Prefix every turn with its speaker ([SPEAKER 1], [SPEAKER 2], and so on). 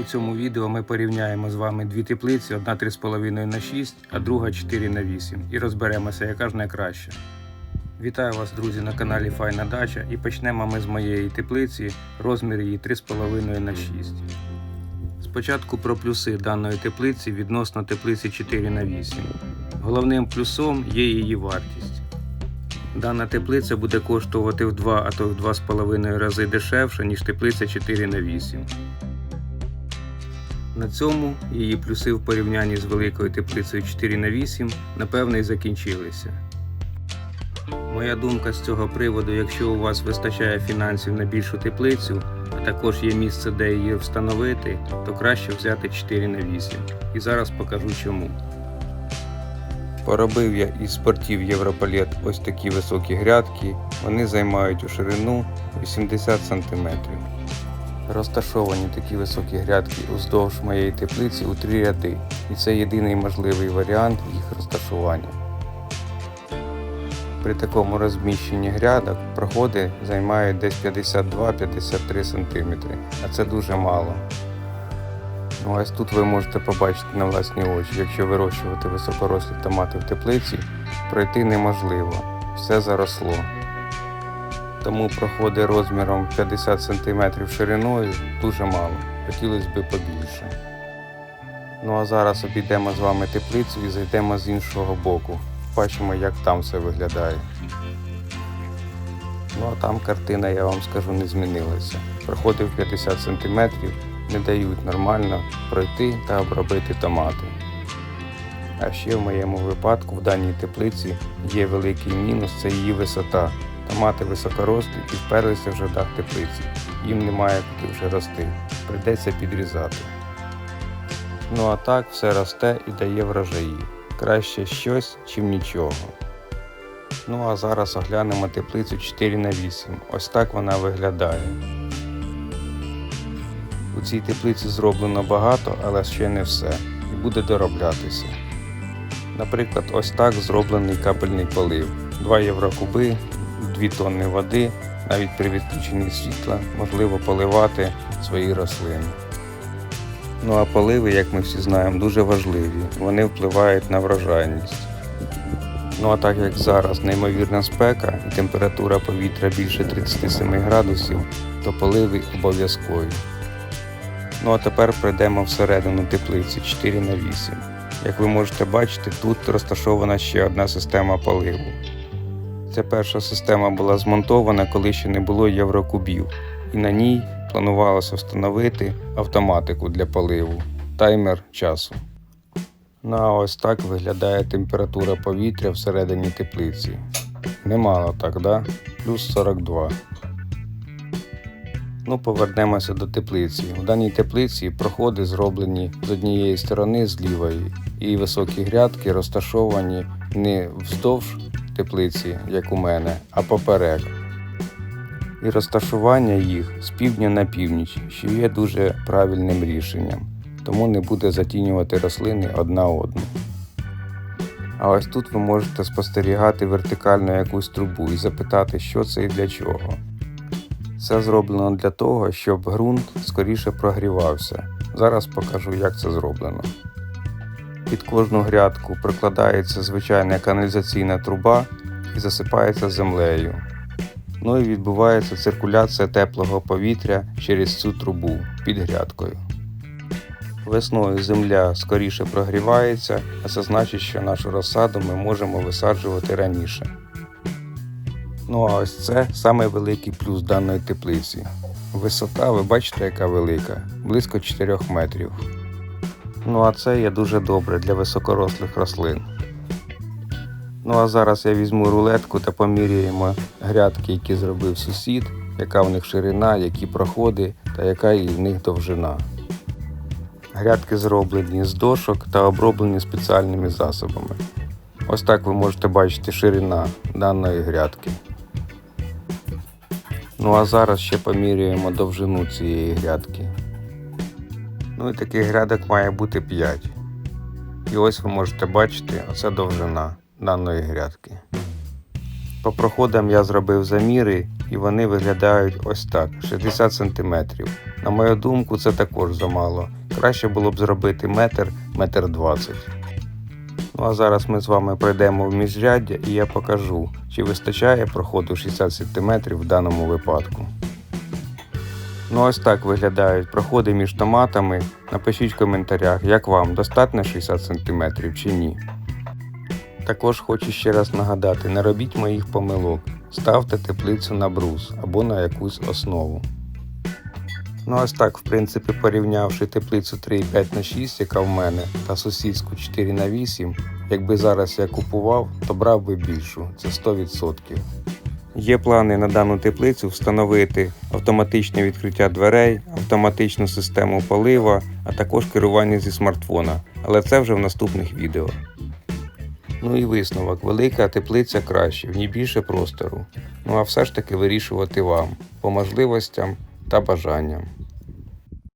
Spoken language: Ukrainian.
[SPEAKER 1] У цьому відео ми порівняємо з вами дві теплиці: одна 3,5 на 6, а друга 4 на 8 і розберемося, яка ж найкраща. Вітаю вас, друзі, на каналі Файна Дача і почнемо ми з моєї теплиці, розмір її 3,5 на 6. Спочатку про плюси даної теплиці відносно теплиці 4 на 8. Головним плюсом є її вартість. Дана теплиця буде коштувати в 2, а то в 2,5 рази дешевше, ніж теплиця 4 на 8. На цьому її плюси в порівнянні з великою теплицею 4 на 8 напевно і закінчилися. Моя думка з цього приводу, якщо у вас вистачає фінансів на більшу теплицю, а також є місце, де її встановити, то краще взяти 4 на 8. І зараз покажу чому. Поробив я із спортів Європалет ось такі високі грядки, вони займають у ширину 80 см. Розташовані такі високі грядки уздовж моєї теплиці у три ряди, і це єдиний можливий варіант їх розташування. При такому розміщенні грядок проходи займають десь 52-53 см, а це дуже мало. Ну, ось тут ви можете побачити на власні очі, якщо вирощувати високорослі томати в теплиці, пройти неможливо, все заросло. Тому проходи розміром 50 см шириною дуже мало, хотілося б побільше. Ну а зараз обійдемо з вами теплицю і зайдемо з іншого боку. Бачимо, як там все виглядає. Ну а там картина, я вам скажу, не змінилася. Проходи в 50 см не дають нормально пройти та обробити томати. А ще в моєму випадку в даній теплиці є великий мінус це її висота. Томати високорослі і вперлися в дах теплиці. Їм немає куди вже рости. Прийдеться підрізати. Ну а так все росте і дає врожаї. Краще щось, чим нічого. Ну а зараз оглянемо теплицю 4 на 8 Ось так вона виглядає. У цій теплиці зроблено багато, але ще не все. І буде дороблятися. Наприклад, ось так зроблений капельний полив. 2 єврокуби, 2 тонни води, навіть при відключенні світла можливо поливати свої рослини. Ну а поливи, як ми всі знаємо, дуже важливі. Вони впливають на врожайність. Ну а так як зараз неймовірна спека і температура повітря більше 37 градусів, то поливи обов'язкові. Ну а тепер пройдемо всередину теплиці 4 на 8. Як ви можете бачити, тут розташована ще одна система поливу. Ця перша система була змонтована, коли ще не було єврокубів, і на ній планувалося встановити автоматику для поливу, таймер часу. Ну а ось так виглядає температура повітря всередині теплиці. Немало так, да? Плюс 42. Ну, повернемося до теплиці. У даній теплиці проходи зроблені з однієї сторони, з лівої, і високі грядки розташовані не вздовж теплиці, як у мене, а поперек. І розташування їх з півдня на північ, що є дуже правильним рішенням, тому не буде затінювати рослини одна одну. А ось тут ви можете спостерігати вертикально якусь трубу і запитати, що це і для чого. Це зроблено для того, щоб ґрунт скоріше прогрівався. Зараз покажу, як це зроблено. Під кожну грядку прикладається звичайна каналізаційна труба і засипається землею. Ну і відбувається циркуляція теплого повітря через цю трубу під грядкою. Весною земля скоріше прогрівається, а це значить, що нашу розсаду ми можемо висаджувати раніше. Ну а ось це самий великий плюс даної теплиці. Висота, ви бачите, яка велика, близько 4 метрів. Ну а це є дуже добре для високорослих рослин. Ну а зараз я візьму рулетку та поміряємо грядки, які зробив сусід, яка в них ширина, які проходи та яка і в них довжина. Грядки зроблені з дошок та оброблені спеціальними засобами. Ось так ви можете бачити ширина даної грядки. Ну а зараз ще поміряємо довжину цієї грядки. Ну і таких грядок має бути 5. І ось ви можете бачити, оце довжина даної грядки. По проходам я зробив заміри, і вони виглядають ось так: 60 см. На мою думку, це також замало. Краще було б зробити метр, метр 20. Ну а зараз ми з вами пройдемо в міжряддя і я покажу, чи вистачає проходу 60 см в даному випадку. Ну ось так виглядають проходи між томатами. Напишіть в коментарях, як вам достатньо 60 см чи ні. Також хочу ще раз нагадати, не робіть моїх помилок. Ставте теплицю на брус або на якусь основу. Ну ось так, в принципі, порівнявши теплицю 3,5 на 6, яка в мене, та сусідську 4 на 8, якби зараз я купував, то брав би більшу, це 100%. Є плани на дану теплицю встановити автоматичне відкриття дверей, автоматичну систему полива, а також керування зі смартфона, але це вже в наступних відео. Ну і висновок, велика теплиця краще, в ній більше простору. Ну а все ж таки вирішувати вам по можливостям та бажанням.